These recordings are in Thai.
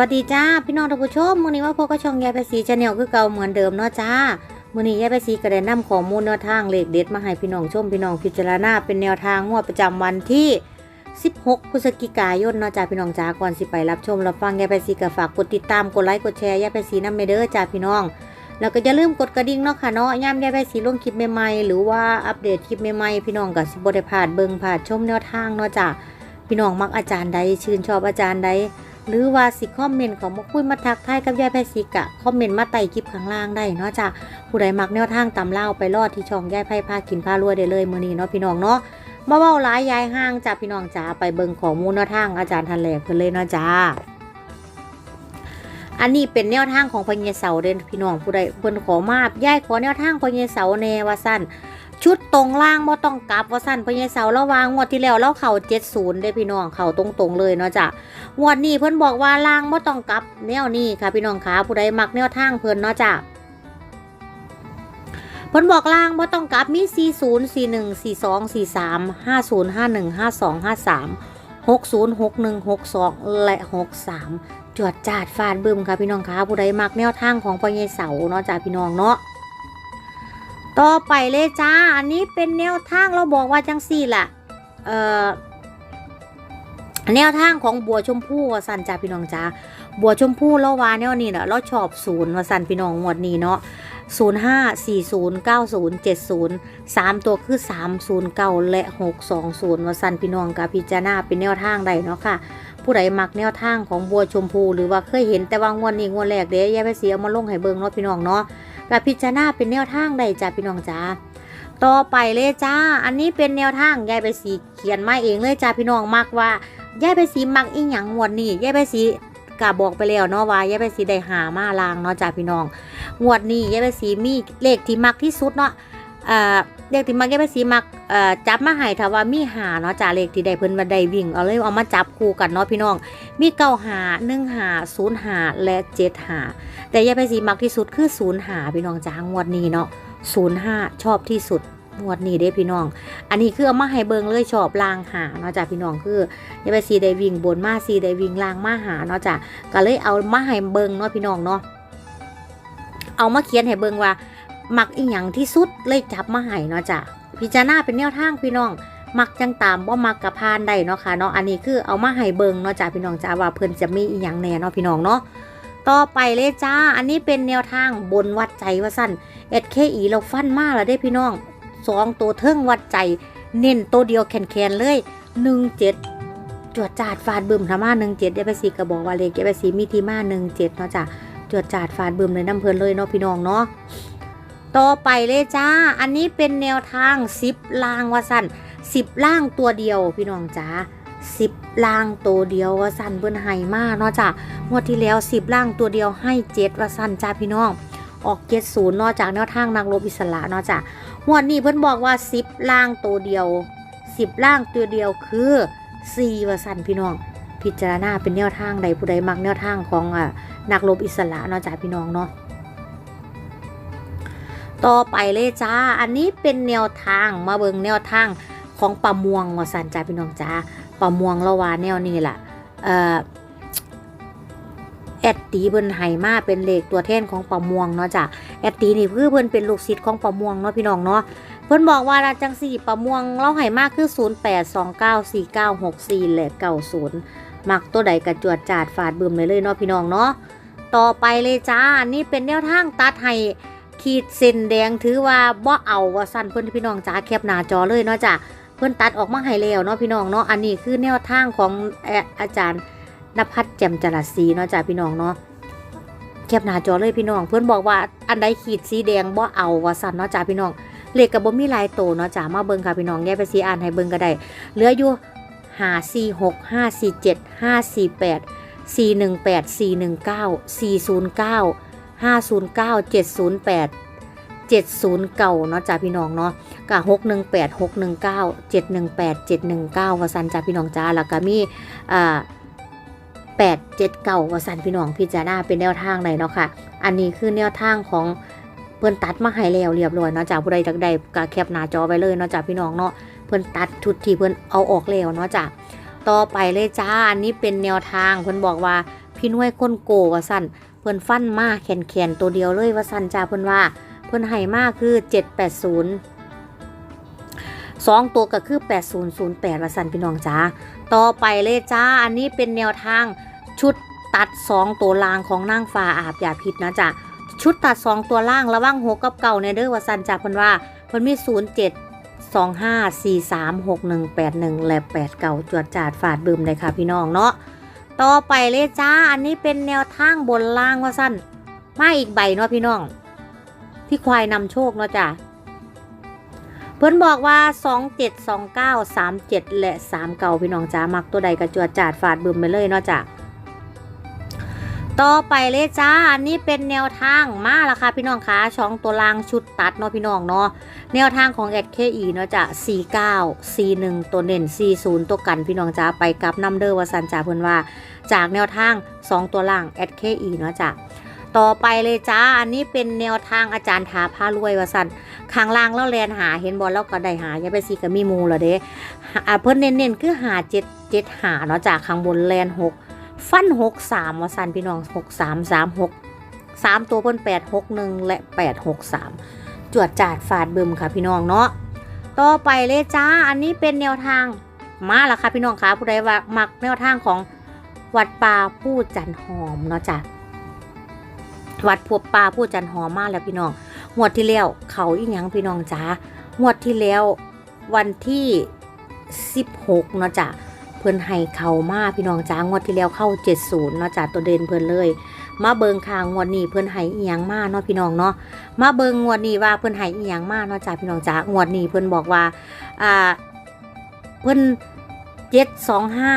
วัสดีจ้าพี่น้องท่านผู้ชมมื้อนี้ว่าพวกก็ช่องยายไปสีชาแนลคือเก่าเหมือนเดิมเนาะจ้ามื้อนี้ยายไปสีก็ได้นำข้อมูลแนวทางเลขเด็ดมาให้พี่น้องชมพี่น้องพิจารณาเป็นแนวทางงวดประจำวันที่ 16 พฤศจิกายนเนาะจ้าพี่น้องจ้าก่อนสิไปรับชมรับฟังยายไปสีก็ฝากกดติดตามกดไลค์กดแชร์ยายไปสีนำเมเด้อจ้าพี่น้อง แล้วก็อย่าลืมกดกระดิ่งเนาะค่ะเนาะย่ามยายไปสีลงคลิปใหม่ๆหรือว่าอัปเดตคลิปใหม่ๆพี่น้องก็สิบ่ได้พลาดเบิ่งพลาดชมแนวทางเนาะจ้าพี่น้องมักอาจารย์ใดชื่นชอบอาจารย์ใด หรือว่าสิคอมเมนต์ของมาคุยมาทักทายกับยายแพรสิกะคอมเมนต์มาไต่คลิปข้างล่างได้เนาะจ้ะผู้ใดมักแนวทางตำเล่าไปรอดที่ช่องยายไพ่พากินพารวยได้เลยมื้อนี้เนาะพี่น้องเนาะมาเว้าหลายยายห้างจ้ะพี่น้องจ๋าไปเบิ่งข้อมูลแนวทางอาจารย์ทันแหลกเพิ่นเลยเนาะจ้าอันนี้เป็นแนวทางของพญเสาเด่นพี่น้องผู้ใดเพิ่นขอมาบยายขอแนวทางพญเสาแนว่าสั้น ชุดตรงล่างบ่ต้องกลับว่าสั้นพญเสาระวางงวดที่แล้วเราเข้า70เด้พี่น้องเข้าตรงๆเลยเนาะจ้ะงวดนี้เพิ่นบอกว่าล่างบ่ต้องกลับแนวนี้ค่ะพี่น้องขาผู้ใดมักแนวทางเพิ่นเนาะจ้ะเพิ่นบอกล่างบ่ต้องกลับมี 40 41 42 43 50 51 52 53 60 61 62 และ 63 จวดจาดฟาดบึ้มค่ะพี่น้องขาผู้ใดมักแนวทางของพ่อใหญ่เสาเนาะจ้ะพี่น้องเนาะ ต่อไปเลยจ้า อันนี้เป็นแนวทางเราบอกว่าจังซี่ล่ะ เอ่อ แนวทางของบัวชมพู่ว่าสันจ้าพี่น้องจ้า บัวชมพู่เราว่าแนวนี้น่ะเราชอบศูนย์ว่าสันพี่น้องงวดนี้เนาะศูนย์ห้าสี่ศูนย์เก้าศูนย์เจ็ดศูนย์สามตัวคือสามศูนย์เก้าและหกสองศูนย์ว่าสันพี่น้องกับพิจารณาเป็นแนวทางใดเนาะค่ะผู้ใดมักแนวทางของบัวชมพูหรือว่าเคยเห็นแต่ว่างวดนี้งวดแรกเด้ยายไปเสียเอามาลงให้เบิงเนาะพี่น้องเนาะ กับพิจารณาเป็นแนวทางใดจ้าพี่น้องจ้าต่อไปเลยจ้า อันนี้เป็นแนวทางยายไปสีเขียนมาเองเลยจ้าพี่น้องมักว่ายายไปสีมักอีหยังงวดนี้ยายไปสีกะบอกไปแล้วเนาะว่ายายไปสีได้หามาลางเนาะจ้าพี่น้องงวดนี้ยายไปสีมีเลขที่มักที่สุดเนาะ อ่อเลขที่มักยายไปสีมักเอ่อจับมาให้ถ้าว่ามีหาเนาะจ้าเลขที่ได้เพิ่นว่าได้วิ่งเอาเลยเอามาจับคู่กันเนาะพี่น้อง มีเก้าหาหนึ่งหาศูนย์หาและเจ็ดหาแต่ยายไปสีมักที่สุดคือศูนย์หาพี่น้องจ้างวดนี้เนาะศูนย์ห้าชอบที่สุดงวดนี้เด้พี่น้อง อันนี้คือเอามาให้เบิงเลยชอบลางหาเนาะจ้ะพี่น้องคืออย่าไปซีได้วิ่งบนมาซีได้วิ่งลางมาหาเนาะจ้ะก็เลยเอามาให้เบิงเนาะพี่น้องเนาะเอามาเขียนให้เบิงว่า มักอีหยังที่สุดเลยจับมาให้เนาะจ้ะพิจารณาเป็นแนวทางพี่น้องมักจังตามว่ามักกระพานได้เนาะค่ะเนาะอันนี้คือเอามาให้เบิงเนาะจ้ะพี่น้องจ้าว่าเพิ่นจะมีอีหยังแน่เนาะพี่น้องเนาะต่อไปเลยจ้า อันนี้เป็นแนวทางบนวัดใจว่าสั้นเอ็ดเคอีเราฟันมากแล้วได้พี่น้องสองตัวเทิงวัดใจ เน้นตัวเดียวแขนๆเลยหนึ่งเจ็ดจวดจาดฟาดบึมธรรมาหนึ่งเจ็ดยาไปสีกระบอกว่าเลขยาไปสีมีทีมาหนึ่งเจ็ดเนาะจ้ะจวดจาดฟาดบึมเลยน้ำเพลินเลยเนาะพี่น้องเนาะ ต่อไปเลยจ้า อันนี้เป็นแนวทางสิบล่างว่าสั้นสิบล่างตัวเดียวพี่น้องจ้าสิบล่างตัวเดียวว่าสั้นเบิ้นไห้มากเนาะจ้ะงวดที่แล้วสิบล่างตัวเดียวให้เจ็ดว่าสั้นจ้าพี่น้อง ออกเจ็ดศูนย์นอกจากแนวทางนักรบอิสระเนาะจ้ะงวดนี้เพิ่นบอกว่าสิบล่างตัวเดียวสิบล่างตัวเดียวคือสี่ว่าสั่นพี่น้อง พิจารณาเป็นแนวทางใดผู้ใดมักแนวทางของอะนักรบอิสระเนาะจ้าพี่น้องเนาะ ต่อไปเลยจ้า อันนี้เป็นแนวทางมาเบิงแนวทางของปลาม่วงว่าสันจ้าพี่น้องจ้าปลาม่วงละวาแนวนี้ล่ะเอ่อแอดตีเพิ่นไหมาเป็นเลขตัวแทนของปลาม่วงเนาะจ้ะแอดตีนี่คือเพิ่นเป็นลูกศิษย์ของปะม่วงเนาะพี่น้องเนาะเพิ่นบอกว่าราจังสี่ปะม่วงเล่าให้มากคือ 08294964และ90มักตัวใดกระจวดจาดฝาดบึมเลยเลยเนาะพี่น้องเนาะต่อไปเลยจ้าอันนี้เป็นแนวทางตัดให้ ขีดเส้นแดงถือว่าบ่เอาว่าสั้นเพิ่อนพี่น้องจ้าแคปหน้าจอเลยเนาะจ้ะเพิ่อนตัดออกมาให้แล้วเนาะพี่น้องเนาะอันนี้คือแนวทางของอาจารย์นภัสแจ่มจรัสศรีเนาะจ้ะพี่น้องเนาะแคปหน้าจอเลยพี่น้อง เพื่อนบอกว่าอันใดขีดสีแดงบ่เอาว่าสั่นเนาะจ้าพี่น้องเลขกับบ่มีลายโตเนาะจ้ามาเบิ่งค่ะพี่น้องแยกไปสีอ่านให้เบิ่งก็ได้เหลืออยู่หาสี่หกห้าสี่เจ็ดห้าสี่แปดสี่หนึ่งแปดสี่หนึ่งเก้าสี่ศูนย์เก้า ห้าศูนย์เก้าเจ็ดศูนย์แปดเจ็ดศูนย์เก้าเนาะจ้าพี่น้องเนาะกับหกหนึ่งแปดหกหนึ่งเก้าเจ็ดหนึ่งแปดเจ็ดหนึ่งเก้าว่าสันจ้าพี่น้องจ้าแล้วก็มีอ่าแปดเจ็ดเก่าว่าสันพี่น้องพิจารณาเป็นแนวทางไหนเนาะค่ะ อันนี้คือแนวทางของเพิ่นตัดมาให้แล้วเรียบร้อยเนาะจ้าผู้ใดจากใดก็แคปหน้าจอไว้เลยเนาะจ้าพี่น้องเนาะเพิ่นตัดชุดที่เพิ่นเอาออกแล้วเนาะจ้ะต่อไปเลยจ้าอันนี้เป็นแนวทางเพิ่นบอกว่าพี่น้วยคนโกว่าสั่น เพิ่นฟันมากแขนแขนๆตัวเดียวเลยว่าสันจ้าเพิ่นว่า เพิ่นให้มากคือ780สองตัวก็คือ8008ว่าสันพี่น้องจ้าต่อไปเลยจ้าอันนี้เป็นแนวทางชุดตัด2ตัวล่างของนางฟ้าอาบยาพิษนะจ้ะชุดตัด2ตัวล่างระว่างหกกับเก่าในเด้อว่าสันจ้าเพิ่นว่าเพิ่นมี07 25436181และ8เก่าจวดจาดฝาดบึมเลยค่ะพี่น้องเนาะ ต่อไปเลยจ้า อันนี้เป็นแนวทางบนล่างว่าสั้น มาอีกใบเนาะพี่น้อง ที่ควายนำโชคเนาะจ้าเพิ่นบอกว่า 27 29 37 และ 3 เก่าพี่น้องจ้ามักตัวใดกระจวดจาดฝาดบึมไปเลยเนาะจ้า ต่อไปเลยจ้า อันนี้เป็นแนวทางมาละค่ะพี่น้องคะช่องตัวล่างชุดตัดเนาะพี่น้องเนาะ แนวทางของ SKE เคเนาะจ้ะ49 41 ตัวเน่น 40 ตัวกันพี่น้องจ้าไปกับน้ำเดอร์วาสันจ้าเพิ่อนว่า จากแนวทาง 2 ตัวล่าง SKE เคเนาะจ้ะต่อไปเลยจ้า อันนี้เป็นแนวทางอาจารย์ถาพารวยวาสันข้างล่างแล้วแลนหาเห็นบอลแล้วก็ได้หาอย่าไปซีกับมีมูเหรอเด้อ่าเพิ่นเน้นๆคือหา7 7หาเนาะจ้ะข้างบนแลน6 ฟัน6 3ว่าสันพี่น้อง6 3 3 6 3ตัวเพิ่น8 6 1และ8 6 3จวดจาดฝาดเบึมค่ะพี่น้องเนาะต่อไปเลยจ้าอันนี้เป็นแนวทางมาแล้วค่ะพี่น้องคะผู้ใดว่ามักแนวทางของวัดป่าผู้จันหอมเนาะจ้ะวัดพวบป่าผู้จันหอมมาแล้วพี่น้องงวดที่แล้วเขาอีหยังพี่น้องจ้างวดที่แล้ววันที่ 16เนาะจ้ะ พิ่นให้เขามาพี่น้องจ้างวดที่แล้วเข้า 70เนาะจ้ะตัวเด่นเพิ่นเลย มาเบิงคางงวดนี้เพิ่นให้อีหยังมาเนาะพี่น้องเนาะมาเบิงงวดนี้ว่าเพิ่นให้อีหยังมาเนาะจ้าพี่น้องจ้างวดนี้เพิ่นบอกว่าอ่าเพิ่นเจ็ดสองห้า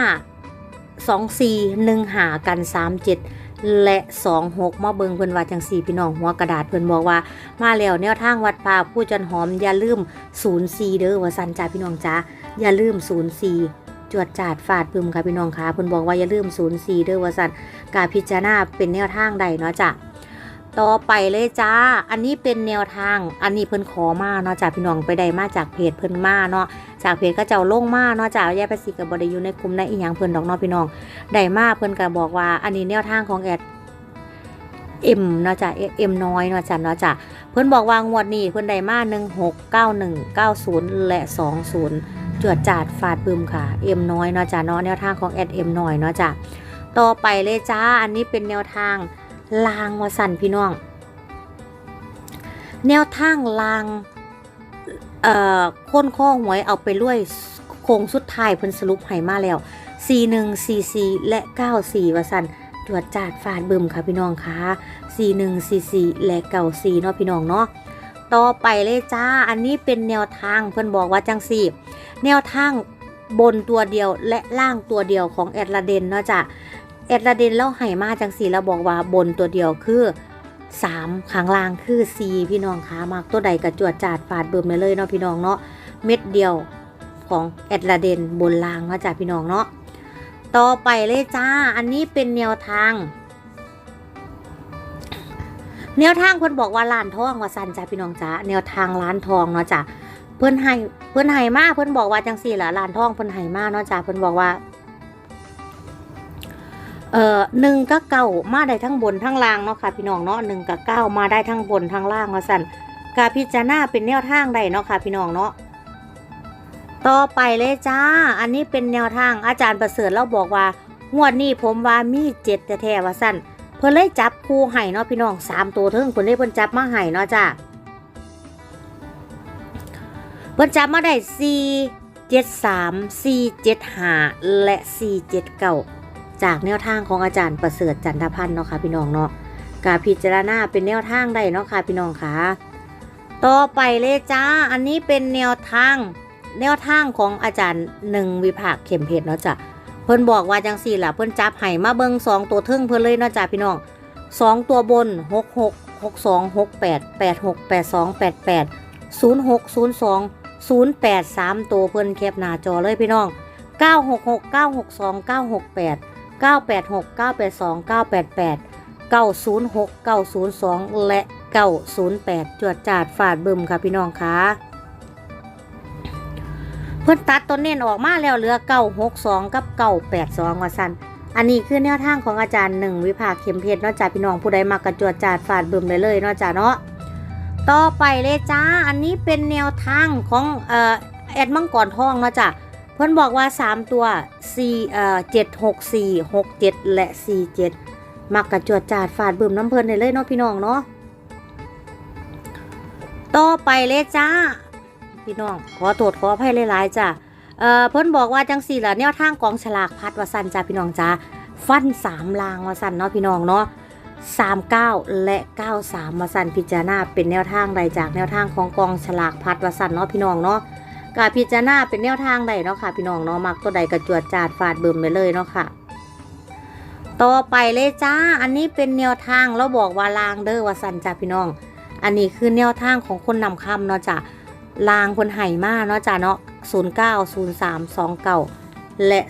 สองสี่หนึ่งหากันสามเจ็ดและสองหกมาเบิงเพิ่นว่าจังสี่พี่น้องหัวกระดาษเพิ่นบอกว่า มาแล้วแนวทางวัดป่าผู้จันหอมอย่าลืมศูนย์สี่เด้อว่าสันจ้าพี่น้องจ้าอย่าลืมศูนย์สี่ จวดจาดฟาดปึมค่ะพี่น้องค่ะเพิ่นบอกว่าอย่าลืมศูนย์สี่เด้อว่าสันกาพิจารณาเป็นแนวทางใดเนาะจ้ะต่อไปเลยจ้า อันนี้เป็นแนวทาง อันนี้เพิ่นขอมาเนาะจากพี่น้องไปได้มาจากเพจเพิ่นมาเนาะ จากเพจก็เจ้าลงมาเนาะจากแยกไปสิกับบไดอยู่ในกลุ่มในอีหยังเพิ่นดอกเนาะพี่น้อง ได้มาเพิ่นก็บอกว่า อันนี้แนวทางของแอดเอ็มเนาะจ้ะเอ็มน้อยเนาะจ้ะเนาะจ้ะเพิ่นบอกว่างวดนี้เพิ่นได้มาก1691 90และ20 จวดจาดฟาดบึมค่ะเอ็มน้อยเนาะจ้ะเนาะแนวทางของแอดเอ็มน้อยเนาะจ้ะต่อไปเลยจ้าอันนี้เป็นแนวทางลางวสันพี่น้อง แนวทางลางเอ่อค้นข้อหวยเอาไปรวยโคงสุดท้ายเพิ่นสรุปให้มาแล้ว 41 44 และ 94วสันตรวจจาดฟาดบึมค่ะพี่น้องค่ะ 41 44 และ 94เนาะพี่น้องเนาะ ต่อไปเลยจ้า อันนี้เป็นแนวทางเพิ่อนบอกว่าจังสีแนวทางบนตัวเดียวและล่างตัวเดียวของแอดลาเดนเนาะจ้ะเอ็ดระเดนเล่าไห่มาจังสีแล้วบอกว่าบนตัวเดียวคือ3ข้างล่างคือ4พี่น้องคะมากตัวใดกระจวดจาดฟาดเบิ่มไปเลยเนาะพี่น้องเนาะเม็ดเดียวของเอ็ดระเดนบนล่างเนาะจ้ะพี่น้องเนาะต่อไปเลยจ้า อันนี้เป็นแนวทาง แนวทางเพิ่นบอกว่าร้านทองว่าสันจ้ะพี่น้องจ้าแนวทางร้านทองเนาะจ้ะเพิ่นให้เพิ่นให้มาเพิ่นบอกว่าจังสี่ล่ะร้านทองเพิ่นให้มาเนาะจ้ะเพิ่นบอกว่าเอ่อหนึ่งกับเก้ามาได้ทั้งบนทั้งล่างเนาะค่ะพี่น้องเนาะหนึ่งกับเก้ามาได้ทั้งบนทั้งล่างว่าสันกาพิจารณาเป็นแนวทางได้เนาะค่ะพี่น้องเนาะต่อไปเลยจ้า อันนี้เป็นแนวทางอาจารย์ประเสริฐเราบอกว่า งวดนี้ผมว่ามีเจ็ดแท้ๆว่าสั่น เพิ่นเลยจับคู่ให้เนาะพี่น้องสามตัวเทิงเพิ่นเลยเพิ่นจับมาให้เนาะจ้าเพิ่นจับมาได้สี่เจ็ดสามสี่เจ็ดห้าและสี่เจ็ดเก้าจากแนวทางของอาจารย์ประเสริฐจันทพันธ์เนาะค่ะพี่น้องเนาะกาพิจารณาเป็นแนวทางได้เนาะค่ะพี่น้องค่ะต่อไปเลยจ้า อันนี้เป็นแนวทาง แนวทางของอาจารย์หนึ่งวิภาคเข็มเพชรเนาะจ้ะ เพิ่นบอกว่าจังสี่ล่ะเพิ่นจับไห้มาเบิงสองตัวเทิงเพิ่นเลยเนาะจ้ะพี่น้องสองตัวบนหกหกหกสองหกแปดแปดหกแปดสองแปดแปดศูนย์หกศูนย์สองศูนย์แปดสามตัวเพิ่นแคปหน้าจอเลยพี่น้องเก้าหกหกเก้าหกสองเก้าหกแปด986 982 988 906 902แปดแปดเก้าศูนย์หกเก้าศูนย์สองและ908จวดจาดฝาดบึมค่ะพี่น้องค่ะ พิ่นตัดตัวเน้นออกมาแล้วเหลือ962กับ982ว่าสันอันนี้คือแนวทางของอาจารย์หนึ่งวิภาเข็มเพชรนอกจากพี่น้องผู้ใดมากระจวดจาดฝาดบึมได้เลยนอกจากเนาะต่อไปเลยจ้า อันนี้เป็นแนวทางของเอ่อแอดมังกรทองเนาะจ้ะเพิ่นบอกว่า 3 ตัว4เอ่อ7 6 4 6 7 และ 4 7 มักกระจวดจาดฝาดบึมน้ำเพลินได้เลยเนาะพี่น้องเนาะต่อไปเลยจ้า พี่น้อง ขอโทษขออภัยหลายๆจ้ะเอ่อเพิ่นบอกว่าจังสี่ละแนวทางกองฉลากพัดวสันจ้าพี่น้องจ้าฟันสามลางวสันเนาะพี่น้องเนาะสามเก้าและเก้าสามวสันพิจารณาเป็นแนวทางใดจากแนวทางของกองฉลากพัดวสันเนาะพี่น้องเนาะกาพิจารณาเป็นแนวทางใดเนาะค่ะ พี่น้องเนาะมักตัวใดกระจวดจาดฟาดเบิ่มไปเลยเนาะค่ะต่อไปเลยจ้า อันนี้เป็นแนวทางเราบอกว่าลางเด้อวสันจ้าพี่น้อง อันนี้คือแนวทางของคนนำคำเนาะจ้ะ ลางคนไห่มากเนาะจ้ะเนาะ09 03 29 และ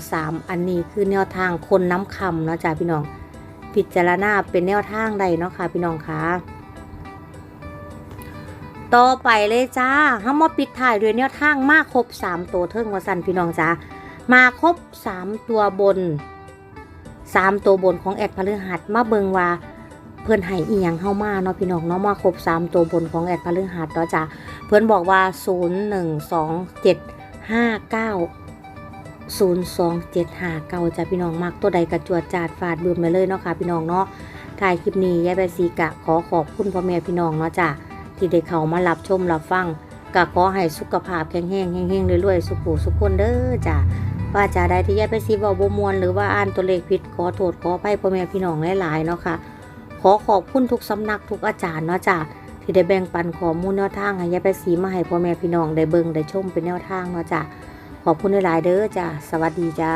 23 อันนี้คือแนวทางคนน้ำคำเนาะจ้ะพี่น้อง พิจารณาเป็นแนวทางใดเนาะค่ะพี่น้องคะต่อไปเลยจ้าเฮามาปิดท้ายด้วยแนวทางมาครบ 3 ตัวเทิงวสันพี่น้องจ้ามาครบ 3 ตัวบน 3 ตัวบนของแอดพฤหัสมาเบิงว่า เพื่อนให้อีหยังเข้ามาเนาะพี่น้องเนาะมาครบ 3 ตัวบนของแอดพฤหัสเนาะจ้ะเพื่อนบอกว่า 0 1 2 7 5 9 0 2 7 5 9จ้ะพี่น้องมักตัวใดกระจวดจาดฟาดเบืมไปเลยเนาะค่ะพี่น้องเนาะถ่ายคลิปนี้ยายใบซีกะขอขอบคุณพ่อแม่พี่น้องเนาะจ้ะที่ได้เข้ามารับชมรับฟังกะขอให้สุขภาพแข็งแรงแห้งๆรวยๆสุขหูสุขคนเด้อจ้ะว่าจะได้ที่ยายใบซีเว้าบ่มวนหรือว่าอ่านตัวเลขผิดขอโทษขออภัยพ่อแม่พี่น้องหลายๆเนาะค่ะ อขอบคุณทุกสำนักทุกอาจารย์เนาะจ้ะที่ได้แบ่งปันข้อมูลแนวทางให้ยายไปสีมาให้พ่อแม่พี่น้องได้เบิ่งได้ชมเป็นแนวทางเนาะจ้ะขอบคุณหลายๆเด้อจ้ะสวัสดีจ้า